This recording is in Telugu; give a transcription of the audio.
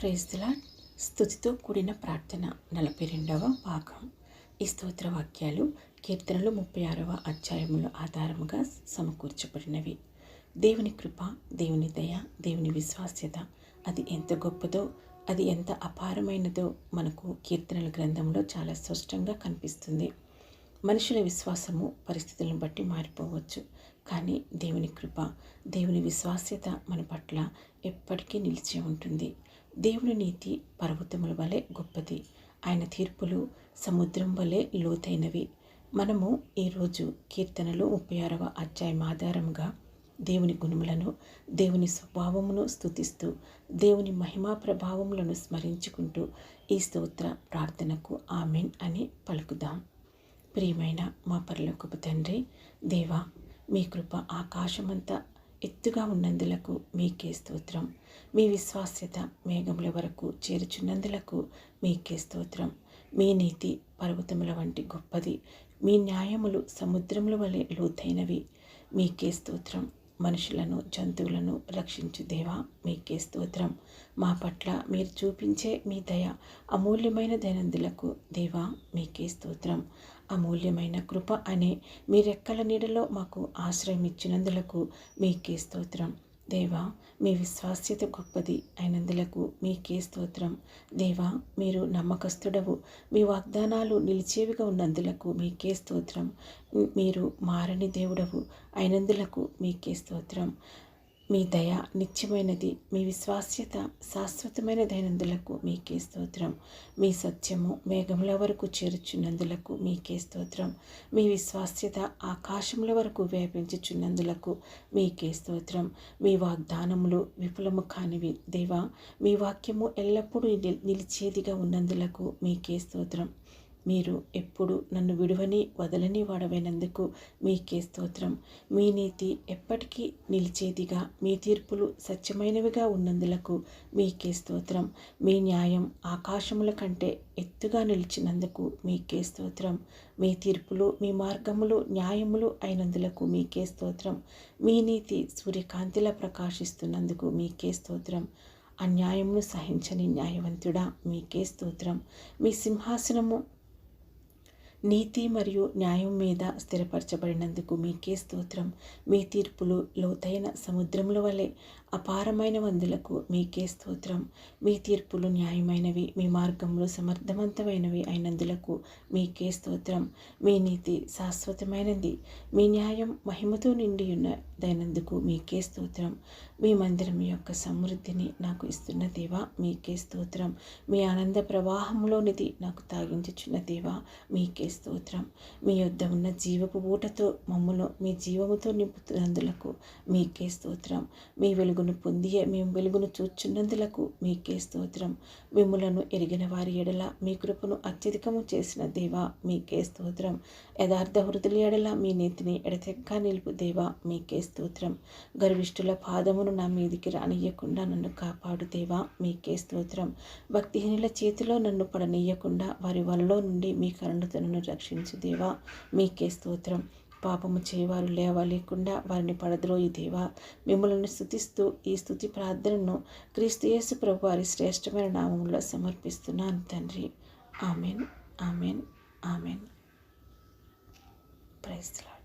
ప్రైజ్లా స్థుతితో కూడిన ప్రార్థన. నలభై రెండవ భాగం. ఈ స్తోత్ర వాక్యాలు కీర్తనలు ముప్పై ఆరవ అధ్యాయముల ఆధారముగా సమకూర్చబడినవి. దేవుని కృప దేవుని దయ దేవుని విశ్వాస్యత అది ఎంత గొప్పదో అది ఎంత అపారమైనదో మనకు కీర్తనల గ్రంథంలో చాలా స్పష్టంగా కనిపిస్తుంది. మనుషుల విశ్వాసము పరిస్థితులను బట్టి మారిపోవచ్చు. కానీ దేవుని కృప దేవుని విశ్వాస్యత మన పట్ల ఎప్పటికీ నిలిచి ఉంటుంది. దేవుని నీతి పర్వతముల వలె గొప్పది. ఆయన తీర్పులు సముద్రం వలె లోతైనవి. మనము ఈరోజు కీర్తనలు ముప్పై ఆరవ అధ్యాయం ఆధారంగా దేవుని గుణములను దేవుని స్వభావమును స్థుతిస్తూ దేవుని మహిమా ప్రభావములను స్మరించుకుంటూ ఈ స్తోత్ర ప్రార్థనకు ఆమెన్ అని పలుకుదాం. ప్రియమైన మా పరలోకపు తండ్రి దేవా మీ కృప ఆకాశమంతా ఎత్తుగా ఉన్నందులకు మీకే స్తోత్రం. మీ విశ్వాస్యత మేఘముల వరకు చేరుచున్నందులకు మీకే స్తోత్రం. మీ నీతి పర్వతముల వంటి గొప్పది. మీ న్యాయములు సముద్రముల వలె లోతైనవి. మీకే స్తోత్రం. మనుషులను జంతువులను రక్షించు దేవా మీకే స్తోత్రం. మా పట్ల మీరు చూపించే మీ దయ అమూల్యమైన దైనందులకు దేవా మీకే స్తోత్రం. అమూల్యమైన కృప అనే మీరెక్కల నీడలో మాకు ఆశ్రయం ఇచ్చినందులకు మీకే స్తోత్రం. దేవా మీ విశ్వాస్యత గొప్పది అయినందులకు మీకే స్తోత్రం. దేవా మీరు నమ్మకస్తుడవు. మీ వాగ్దానాలు నిలిచేవిగా ఉన్నందులకు మీకే స్తోత్రం. మీరు మారని దేవుడవు అయినందులకు మీకే స్తోత్రం. మీ దయ నిత్యమైనది మీ విశ్వాస్యత శాశ్వతమైన దైనందులకు మీకే స్తోత్రం. మీ సత్యము మేఘముల వరకు చేరుచున్నందులకు మీకే స్తోత్రం. మీ విశ్వాస్యత ఆకాశముల వరకు వ్యాపించుచున్నందులకు మీకే స్తోత్రం. మీ వాగ్దానములు విఫలము కానివి దేవా మీ వాక్యము ఎల్లప్పుడూ నిలిచేదిగా ఉన్నందులకు మీకే స్తోత్రం. మీరు ఎప్పుడు నన్ను విడువని వదలని వాడవైనందుకు మీకే స్తోత్రం. మీ నీతి ఎప్పటికీ నిలిచేదిగా మీ తీర్పులు సత్యమైనవిగా ఉన్నందులకు మీకే స్తోత్రం. మీ న్యాయం ఆకాశముల కంటే ఎత్తుగా నిలిచినందుకు మీకే స్తోత్రం. మీ తీర్పులు మీ మార్గములు న్యాయములు అయినందులకు మీకే స్తోత్రం. మీ నీతి సూర్యకాంతిలా ప్రకాశిస్తున్నందుకు మీకే స్తోత్రం. అన్యాయమును సహించని న్యాయవంతుడా మీకే స్తోత్రం. మీ సింహాసనము నీతి మరియు న్యాయం మీద స్థిరపరచబడినందుకు మీకే స్తోత్రం. మీ తీర్పులు లోతైన సముద్రముల వలె అపారమైన వందులకు మీకే స్తోత్రం. మీ తీర్పులు న్యాయమైనవి మీ మార్గములు సమర్థవంతమైనవి అయినందులకు మీకే స్తోత్రం. మీ నీతి శాశ్వతమైనది మీ న్యాయం మహిమతో నిండి ఉన్నదైనందుకు మీకే స్తోత్రం. మీ మందిరం యొక్క సమృద్ధిని నాకు ఇస్తున్న దేవా మీకే స్తోత్రం. మీ ఆనంద ప్రవాహంలోనిది నాకు తాగించుచున్న దేవా మీకే స్తోత్రం. మీ యొద్ద ఉన్న జీవపు ఊటతో మమ్మను మీ జీవముతో నింపుతున్నందులకు మీకే స్తోత్రం. మీ వెలుగును పొంది మేము వెలుగును చూచున్నందులకు మీకే స్తోత్రం. మిమ్ములను ఎరిగిన వారి ఎడల మీ కృపను అత్యధికము చేసిన దేవా మీకే స్తోత్రం. యథార్థ హృదయ ఎడల మీ నీతిని ఎడతెక్క నిలుపు దేవా మీకే స్తోత్రం. గర్విష్ఠుల పాదమును నా మీదికి రానియకుండా నన్ను కాపాడు దేవా మీకే స్తోత్రం. భక్తిహీనుల చేతిలో నన్ను పడనీయకుండా వారి వలలో నుండి మీ కరుణతో నన్ను రక్షించు దేవా మీకే స్తోత్రం. పాపము చేయవారు లేవలేకుండా వారిని పడద్రోయి దేవా. మిమ్మల్ని స్థుతిస్తూ ఈ స్థుతి ప్రార్థనను క్రీస్తుయేసు ప్రభు వారి శ్రేష్టమైన నామంలో సమర్పిస్తున్నాను తండ్రి. ఆమెన్. ఆమెన్. ఆమెన్. ప్రైజ్లా